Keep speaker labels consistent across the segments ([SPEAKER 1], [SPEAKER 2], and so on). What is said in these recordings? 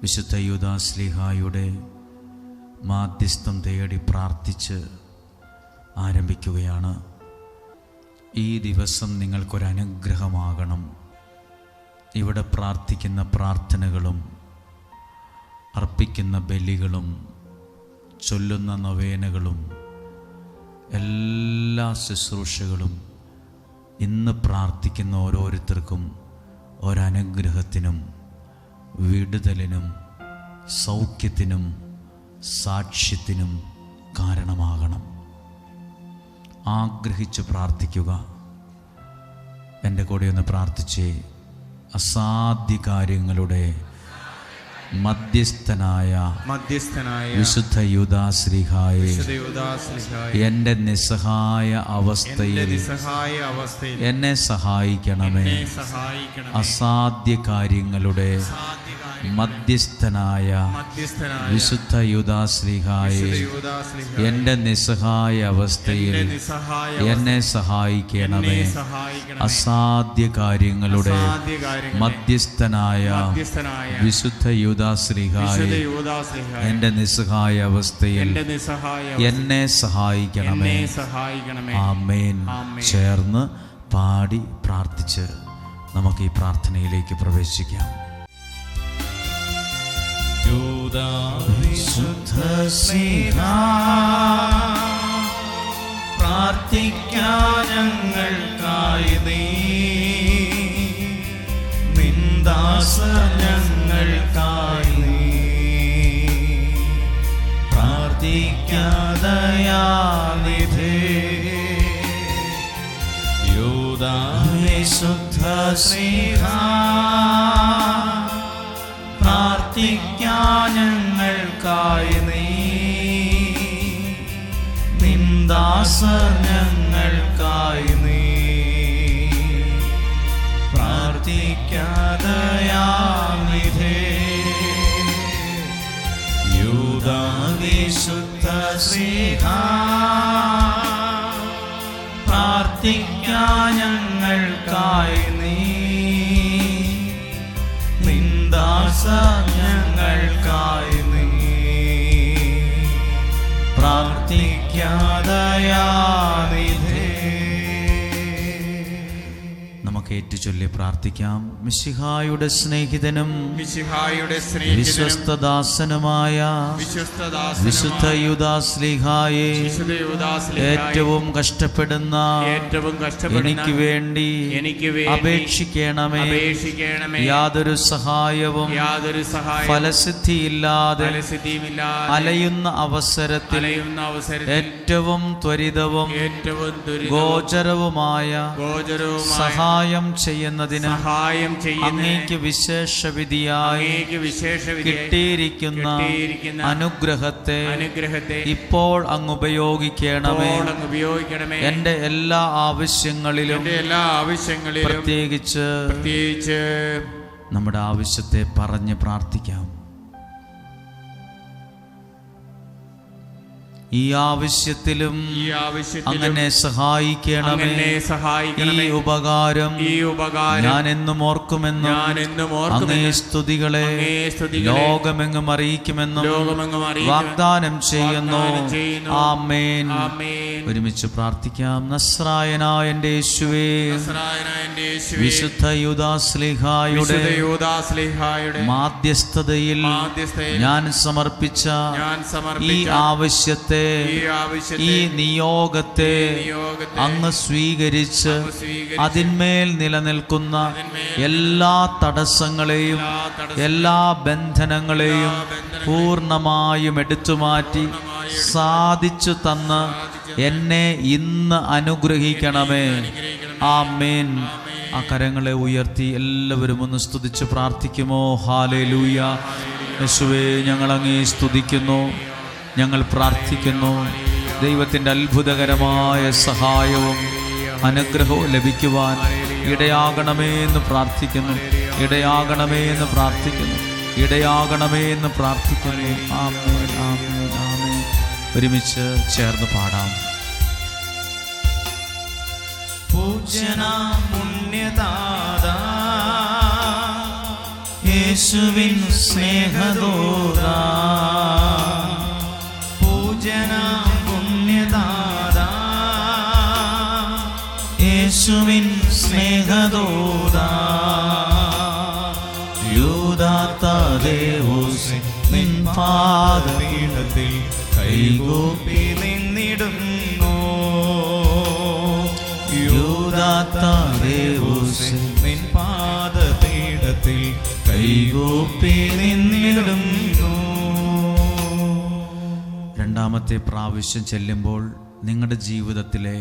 [SPEAKER 1] വിശുദ്ധ യുദാസ്ലിഹായുടെ മാധ്യസ്ഥം തേടി പ്രാർത്ഥിച്ച് ആരംഭിക്കുകയാണ്. ഈ ദിവസം നിങ്ങൾക്കൊരനുഗ്രഹമാകണം. ഇവിടെ പ്രാർത്ഥിക്കുന്ന പ്രാർത്ഥനകളും അർപ്പിക്കുന്ന ബലികളും ചൊല്ലുന്ന നൊവേനകളും എല്ലാ ശുശ്രൂഷകളും ഇന്ന് പ്രാർത്ഥിക്കുന്ന ഓരോരുത്തർക്കും ഒരനുഗ്രഹത്തിനും വിടുതലിനും സൗഖ്യത്തിനും സാക്ഷ്യത്തിനും കാരണമാകണം. ആഗ്രഹിച്ച് പ്രാർത്ഥിക്കുക. എന്റെ കൂടെ ഒന്ന് പ്രാർത്ഥിച്ച്. അസാധ്യ കാര്യങ്ങളുടെ മധ്യസ്ഥനായ
[SPEAKER 2] മധ്യസ്ഥനായ
[SPEAKER 1] വിശുദ്ധ യുദാശ്രീഹായെ എന്റെ നിസ്സഹായ അവസ്ഥയിൽ
[SPEAKER 2] നിസ്സഹായ അവസ്ഥയിൽ
[SPEAKER 1] എന്നെ സഹായിക്കണമേ. അസാധ്യ കാര്യങ്ങളുടെ മധ്യസ്ഥനായ വിശുദ്ധ യുദാശ്രീഹായെ
[SPEAKER 2] എന്റെ
[SPEAKER 1] എന്റെ നിസ്സഹായ അവസ്ഥയിൽ എന്നെ സഹായിക്കണമേ. അസാധ്യ കാര്യങ്ങളുടെ മധ്യസ്ഥനായ വിശുദ്ധ യുദാശ്രീഹായെ
[SPEAKER 2] എന്റെ
[SPEAKER 1] എന്റെ നിസ്സഹായ അവസ്ഥയിൽ എന്നെ സഹായിക്കണമേ. ആമേൻ. ചേർന്ന് പാടി പ്രാർത്ഥിച്ച് നമുക്ക് ഈ പ്രാർത്ഥനയിലേക്ക് പ്രവേശിക്കാം. പ്രാർത്ഥിക്കാൻ ഞങ്ങൾക്കായി നീ. നിന്ദാസ ഞങ്ങൾക്കായി നീ. പ്രാർത്ഥിക്കാതയാനിധേ യൂദാവിശുദ്ധ സ്നേഹ പ്രാർത്ഥിക്കാൻ ഞങ്ങൾക്കായി നീ നിന്ദാസ ഞങ്ങൾക്കായി നീ പ്രാർത്ഥിക്കാതയാനിധേ യൂതാവിശുദ്ധ സ്നേഹ പ്രാർത്ഥിക്കാ ഞങ്ങൾക്കായി നീ നിന്ദാസ ഞങ്ങൾക്കായി നീ പ്രാർത്ഥിക്കാതയാനിധേ നമുക്ക് ഏറ്റുചൊല്ലി പ്രാർത്ഥിക്കാം. മിശിഹായുടെ സ്നേഹിതനും
[SPEAKER 2] മിശിഹായുടെ
[SPEAKER 1] വിശ്വസ്തദാസനുമായ വിശുദ്ധ യുദാസ്ലിഹായെ ഏറ്റവും കഷ്ടപ്പെടുന്ന
[SPEAKER 2] ഏറ്റവും കഷ്ടപ്പെടുന്ന
[SPEAKER 1] എനിക്ക് വേണ്ടി
[SPEAKER 2] എനിക്ക്
[SPEAKER 1] അപേക്ഷിക്കണമേ.
[SPEAKER 2] അപേക്ഷിക്കണമേ.
[SPEAKER 1] യാതൊരു സഹായവും
[SPEAKER 2] യാതൊരു സഹായം
[SPEAKER 1] ഫലസിദ്ധിയില്ലാതെ
[SPEAKER 2] ഇല്ലാതെ
[SPEAKER 1] അലയുന്ന അവസരത്തിൽ
[SPEAKER 2] അലയുന്ന അവസരത്തിൽ
[SPEAKER 1] ഏറ്റവും ത്വരിതവും
[SPEAKER 2] ഏറ്റവും
[SPEAKER 1] ഗോചരവുമായ
[SPEAKER 2] ഗോചരവുമായ
[SPEAKER 1] സഹായം ചെയ്യുന്നതിന്
[SPEAKER 2] സഹായം ചെയ്യുന്ന
[SPEAKER 1] വിശേഷ വിശേഷവിധിയായി കിട്ടിയിരിക്കുന്ന അനുഗ്രഹത്തെ
[SPEAKER 2] അനുഗ്രഹത്തെ
[SPEAKER 1] ഇപ്പോൾ അങ്ങ് ഉപയോഗിക്കണമേ.
[SPEAKER 2] ഉപയോഗിക്കണമേ.
[SPEAKER 1] എന്റെ എല്ലാ ആവശ്യങ്ങളിലും
[SPEAKER 2] എല്ലാ ആവശ്യങ്ങളിലും
[SPEAKER 1] പ്രത്യേകിച്ച്
[SPEAKER 2] പ്രത്യേകിച്ച്
[SPEAKER 1] നമ്മുടെ ആവശ്യത്തെ പറഞ്ഞ് പ്രാർത്ഥിക്കാം. ഈ ആവശ്യത്തിലും അങ്ങനെ സഹായിക്കണമേ. ഈ ഉപകാരം
[SPEAKER 2] ഈ ഉപകാരം
[SPEAKER 1] ഞാൻ എന്നും ഓർക്കുമെന്നും
[SPEAKER 2] ഞാൻ എന്നും
[SPEAKER 1] അങ്ങേ സ്തുതികളെ ലോകമെങ്ങും അറിയിക്കുമെന്നും
[SPEAKER 2] ലോകമെങ്ങും
[SPEAKER 1] വാഗ്ദാനം ചെയ്യുന്നു. ആമേൻ. ഒരുമിച്ച് പ്രാർത്ഥിക്കാം. നസ്രായനായ എന്റെ യേശുവേ വിശുദ്ധ യുദാസ്ലിഹായുടെ മാധ്യസ്ഥതയിൽ ഞാൻ സമർപ്പിച്ച ഈ ആവശ്യത്തെ
[SPEAKER 2] ആവശ്യത്തെ
[SPEAKER 1] ഈ നിയോഗത്തെ അങ്ങ് സ്വീകരിച്ച് അതിന്മേൽ നിലനിൽക്കുന്ന എല്ലാ തടസ്സങ്ങളെയും
[SPEAKER 2] എല്ലാ
[SPEAKER 1] ബന്ധനങ്ങളെയും പൂർണമായും എടുത്തുമാറ്റി സാധിച്ചു തന്ന് എന്നെ ഇന്ന് അനുഗ്രഹിക്കണമേ. ആ ആമേൻ. ആ കരങ്ങളെ ഉയർത്തി എല്ലാവരും ഒന്ന് സ്തുതിച്ച് പ്രാർത്ഥിക്കുമോ? ഹാലേ ലൂയ യേശുവേ ഞങ്ങൾ അങ്ങേ സ്തുതിക്കുന്നു. ഞങ്ങൾ പ്രാർത്ഥിക്കുന്നു. ദൈവത്തിന്റെ അത്ഭുതകരമായ സഹായവും അനുഗ്രഹവും ലഭിക്കുവാൻ ഇടയാകണമേ എന്ന് പ്രാർത്ഥിക്കുന്നു. ഇടയാകണമേ എന്ന് പ്രാർത്ഥിക്കുന്നു. ഇടയാകണമേ എന്ന് പ്രാർത്ഥിക്കുന്നു. ആമേൻ ആമേൻ ആമേൻ. ഒരുമിച്ച് ചേർന്ന് പാടാം. പൂജന പുണ്യതാദാ യേശുവിൻ സ്നേഹദൂത. യേശുവിൻ സ്നേഹദൂത. യൂദാത്തദേവോസ് നിൻ പാദപീഠത്തിൽ കൈകൂപ്പി
[SPEAKER 3] നിന്നിടുന്നു
[SPEAKER 1] യൂദാത്തദേവോസ്
[SPEAKER 3] നിൻ പാദപീഠത്തിൽ
[SPEAKER 1] കൈകൂപ്പി
[SPEAKER 3] നിന്നിടുന്നു
[SPEAKER 1] രണ്ടാമത്തെ പ്രാവശ്യം ചെല്ലുമ്പോൾ നിങ്ങളുടെ ജീവിതത്തിലെ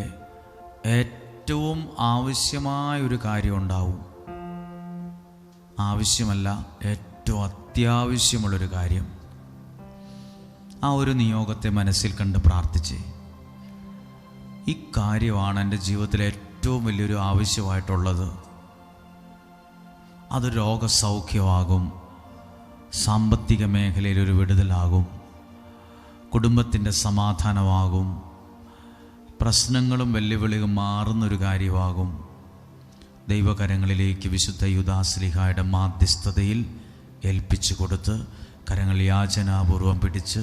[SPEAKER 1] ഏറ്റവും ആവശ്യമായ ഒരു കാര്യം ഉണ്ടാവും ആവശ്യമല്ല ഏറ്റവും അത്യാവശ്യമുള്ളൊരു കാര്യം. ആ ഒരു നിയോഗത്തെ മനസ്സിൽ കണ്ട് പ്രാർത്ഥിച്ച്. ഇക്കാര്യമാണ് കാര്യമാണ് എന്റെ ജീവിതത്തിലെ ഏറ്റവും വലിയൊരു ആവശ്യമായിട്ടുള്ളത്. അത് രോഗസൗഖ്യമാകും സാമ്പത്തിക മേഖലയിൽ ഒരു വിടുതലാകും കുടുംബത്തിന്റെ സമാധാനമാകും പ്രശ്നങ്ങളും വെല്ലുവിളികളും മാറുന്നൊരു കാര്യമാകും. ദൈവകരങ്ങളിലേക്ക് വിശുദ്ധ യുദാശ്ലിഹായുടെ മാധ്യസ്ഥതയിൽ ഏൽപ്പിച്ചു കൊടുത്ത് കരങ്ങൾ യാചനാപൂർവം പിടിച്ച്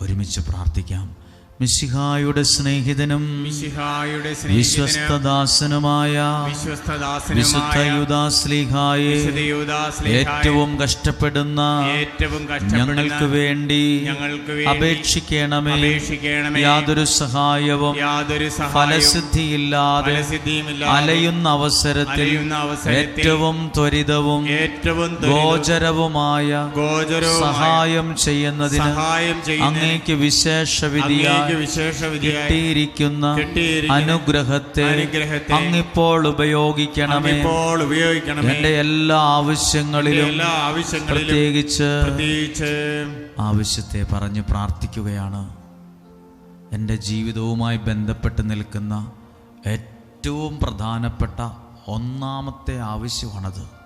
[SPEAKER 1] ഒരുമിച്ച് പ്രാർത്ഥിക്കാം. മിശിഹായുടെ സ്നേഹിതനും വിശ്വസ്തദാസനുമായ
[SPEAKER 2] വിശ്വസ്തദാസനുമായ
[SPEAKER 1] വിശുദ്ധ യുദാശ്ലിഹായെ
[SPEAKER 2] വിശുദ്ധ യൂദാസ്ലീഹായെ
[SPEAKER 1] ഏറ്റവും കഷ്ടപ്പെടുന്ന ഞങ്ങൾക്ക് വേണ്ടി അപേക്ഷിക്കണമേ. യാതൊരു സഹായവും ഫലസിദ്ധിയില്ലാതെ അലയുന്ന അവസരത്തിൽ ഏറ്റവും ത്വരിതവും
[SPEAKER 2] ഏറ്റവും
[SPEAKER 1] ഗോചരവുമായ സഹായം ചെയ്യുന്നതിന് അങ്ങേക്ക് വിശേഷ വിധിയായി കിട്ടിയിരിക്കുന്ന അനുഗ്രഹത്തെ
[SPEAKER 2] അനുഗ്രഹത്തെ
[SPEAKER 1] അങ്ങിപ്പോൾ ഉപയോഗിക്കണമേ.
[SPEAKER 2] ഇപ്പോൾ ഉപയോഗിക്കണമേ.
[SPEAKER 1] എന്റെ എല്ലാ ആവശ്യങ്ങളിലും
[SPEAKER 2] എല്ലാ ആവശ്യങ്ങളിലും
[SPEAKER 1] പ്രത്യേകിച്ച്
[SPEAKER 2] പ്രത്യേകിച്ച്
[SPEAKER 1] ആവശ്യത്തെ പറഞ്ഞ് പ്രാർത്ഥിക്കുകയാണ്. എന്റെ ജീവിതവുമായി ബന്ധപ്പെട്ട് നിൽക്കുന്ന ഏറ്റവും പ്രധാനപ്പെട്ട ഒന്നാമത്തെ ആവശ്യമാണത്.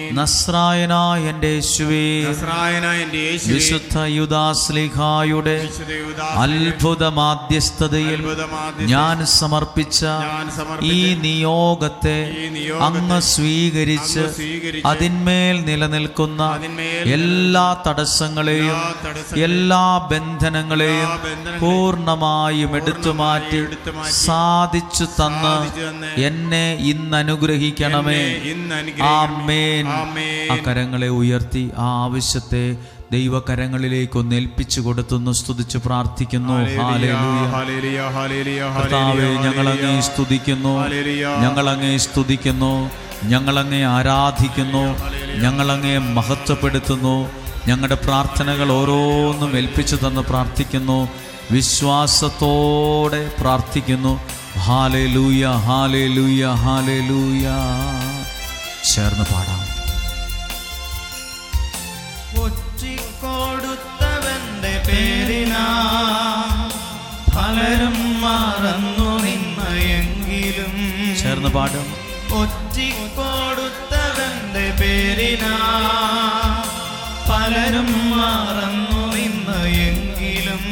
[SPEAKER 1] നസ്രായനായ എന്റെ യേശുവേ. വിശുദ്ധ യുദാസ്ലിഹായുടെ അത്ഭുത മാധ്യസ്ഥതയിൽ ഞാൻ സമർപ്പിച്ച ഈ നിയോഗത്തെ അങ്ങ് സ്വീകരിച്ച് അതിന്മേൽ നിലനിൽക്കുന്ന എല്ലാ തടസ്സങ്ങളെയും
[SPEAKER 2] എല്ലാ
[SPEAKER 1] ബന്ധനങ്ങളെയും പൂർണമായും എടുത്തുമാറ്റി
[SPEAKER 2] എടുത്തുമാറ്റി
[SPEAKER 1] സാധിച്ചു തന്ന് എന്നെ ഇന്ന് അനുഗ്രഹിക്കണമേ ആമേൻ. ആ കരങ്ങളെ ഉയർത്തി ആ ആവശ്യത്തെ ദൈവകരങ്ങളിലേക്ക് ഒന്ന് ഏൽപ്പിച്ചു കൊടുത്തൊന്ന് സ്തുതിച്ച് പ്രാർത്ഥിക്കുന്നു. കർത്താവെ
[SPEAKER 2] ഹല്ലേലൂയ.
[SPEAKER 1] സ്തുതിക്കുന്നു. അങ്ങേ സ്തുതിക്കുന്നു. ഞങ്ങൾ അങ്ങേ ആരാധിക്കുന്നു. ഞങ്ങൾ അങ്ങേ മഹത്വപ്പെടുത്തുന്നു. ഞങ്ങളുടെ പ്രാർത്ഥനകൾ ഓരോന്നും ഏൽപ്പിച്ചു തന്ന് പ്രാർത്ഥിക്കുന്നു. വിശ്വാസത്തോടെ പ്രാർത്ഥിക്കുന്നു. ഹാലേ ലൂയ ഹാലേ ലൂയ ഹാലേ ലൂയ ചേർന്ന് പാടാം.
[SPEAKER 3] പലരും മറന്നു നിന്നയെങ്കിലും
[SPEAKER 1] ചേർന്ന് പാടും
[SPEAKER 3] ഒറ്റിക്കൊടുത്തവന്റെ പേരിനാ പലരും മറന്നു നിന്നയെങ്കിലും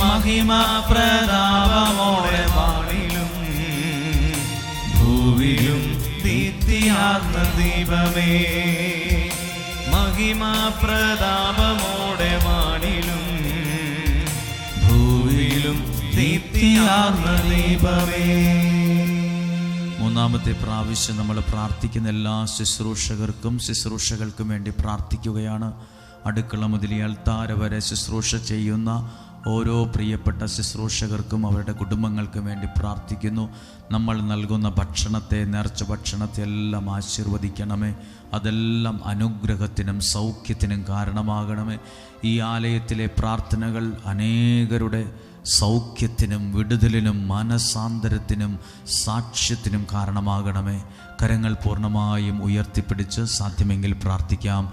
[SPEAKER 3] മഹിമ പ്രതാപമോടെ വാണിലും ഭൂവിലും ദീപ്തിയാർന്ന ദീപമേ മഹിമ പ്രതാപമോടെ വാണിലും
[SPEAKER 1] മൂന്നാമത്തെ പ്രാവശ്യം നമ്മൾ പ്രാർത്ഥിക്കുന്ന എല്ലാ ശുശ്രൂഷകർക്കും ശുശ്രൂഷകൾക്കും വേണ്ടി പ്രാർത്ഥിക്കുകയാണ്. അടുക്കള മുതൽ ഈ അൾത്താര വരെ ശുശ്രൂഷ ചെയ്യുന്ന ഓരോ പ്രിയപ്പെട്ട ശുശ്രൂഷകർക്കും അവരുടെ കുടുംബങ്ങൾക്കും വേണ്ടി പ്രാർത്ഥിക്കുന്നു. നമ്മൾ നൽകുന്ന ഭക്ഷണത്തെ നേർച്ച ഭക്ഷണത്തെ എല്ലാം ആശീർവദിക്കണമേ. അതെല്ലാം അനുഗ്രഹത്തിനും സൗഖ്യത്തിനും കാരണമാകണമേ. ഈ ആലയത്തിലെ പ്രാർത്ഥനകൾ അനേകരുടെ സൗഖ്യത്തിനും വിടുതലിനും മനസാന്തരത്തിനും സാക്ഷ്യത്തിനും കാരണമാകണമേ. കരങ്ങൾ പൂർണമായും ഉയർത്തിപ്പിടിച്ച് സാധ്യമെങ്കിൽ പ്രാർത്ഥിക്കാം.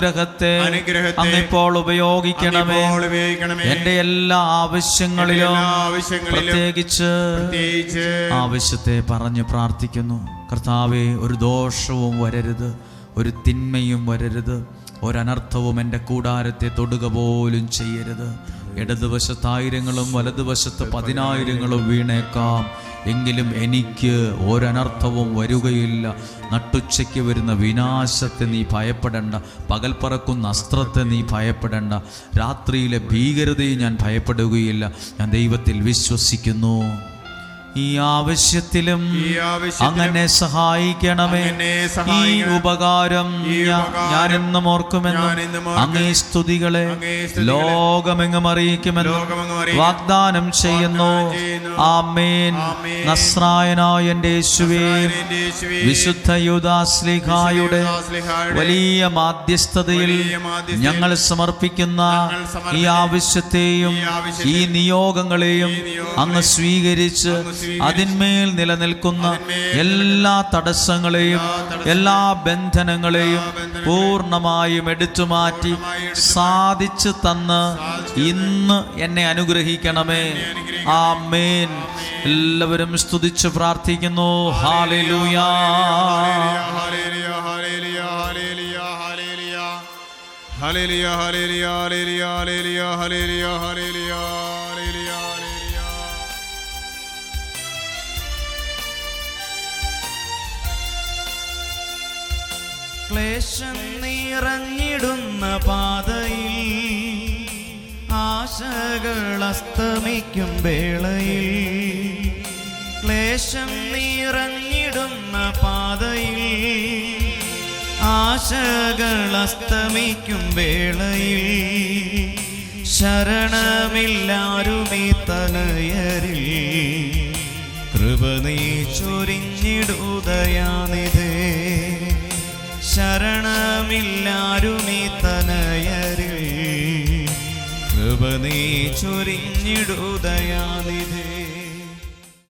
[SPEAKER 1] അനുഗ്രഹത്തെ അങ്ങിപ്പോൾ ഉപയോഗിക്കണമേ. എന്റെ എല്ലാ ആവശ്യങ്ങളിലും പ്രത്യേകിച്ച് ആവശ്യത്തെ പറഞ്ഞ് പ്രാർത്ഥിക്കുന്നു. കർത്താവെ ഒരു ദോഷവും വരരുത് ഒരു തിന്മയും വരരുത് ഒരനർത്ഥവും എന്റെ കൂടാരത്തെ തൊടുക പോലും ചെയ്യരുത്. ഇടതുവശത്ത് ആയിരങ്ങളും വലതുവശത്ത് പതിനായിരങ്ങളും വീണേക്കാം. എങ്കിലും എനിക്ക് ഒരനർത്ഥവും വരികയില്ല. നട്ടുച്ചയ്ക്ക് വരുന്ന വിനാശത്തെ നീ ഭയപ്പെടേണ്ട. പകൽ പറക്കുന്ന അസ്ത്രത്തെ നീ ഭയപ്പെടേണ്ട. രാത്രിയിലെ ഭീകരതയെ ഞാൻ ഭയപ്പെടുകയില്ല. ഞാൻ ദൈവത്തിൽ വിശ്വസിക്കുന്നു. ഈ ആവശ്യത്തിലും അങ്ങനെ സഹായിക്കണമേ. ഈ ഉപകാരം ഞാൻ എന്നും ഓർക്കുമെന്നും. അങ്ങേ സ്തുതികളെ ലോകമെങ്ങും അറിയിക്കുമെന്നും വാഗ്ദാനം ചെയ്യുന്നു.
[SPEAKER 2] ആ മേൻ
[SPEAKER 1] ആമേൻ. നസ്രായനായ എന്റെ യേശുവേ വിശുദ്ധ
[SPEAKER 2] യുദാശ്ലിഹായുടെ
[SPEAKER 1] വലിയ മാധ്യസ്ഥതയിൽ ഞങ്ങൾ സമർപ്പിക്കുന്ന ഈ ആവശ്യത്തെയും
[SPEAKER 2] ഈ
[SPEAKER 1] നിയോഗങ്ങളെയും അങ്ങ് സ്വീകരിച്ച് അതിന്മേൽ നിലനിൽക്കുന്ന എല്ലാ തടസ്സങ്ങളെയും എല്ലാ ബന്ധനങ്ങളെയും പൂർണമായും എടുത്തു മാറ്റി സാധിച്ചു തന്ന് ഇന്ന് എന്നെ അനുഗ്രഹിക്കണമേ. ആ മേൻ എല്ലാവരും സ്തുതിച്ച് പ്രാർത്ഥിക്കുന്നു. Hallelujah
[SPEAKER 2] hallelujah hallelujah hallelujah hallelujah hallelujah hallelujah hallelujah,
[SPEAKER 3] ക്ലേശം നിറഞ്ഞിടുന്ന പാതയിൽ ആശകൾ അസ്തമിക്കും വേളയിൽ. ക്ലേശം നിറഞ്ഞിടുന്ന പാതയിൽ ആശകൾ അസ്തമിക്കും വേളയിൽ. ശരണമില്ലാരുമേ കൃപ നീ ചൊരിഞ്ഞിടുതയാനിതേ ശരണമില്ലാരുമീ തനയരിൽ. കൃപ നീ ചൊരിഞ്ഞിടുതയാനിതേ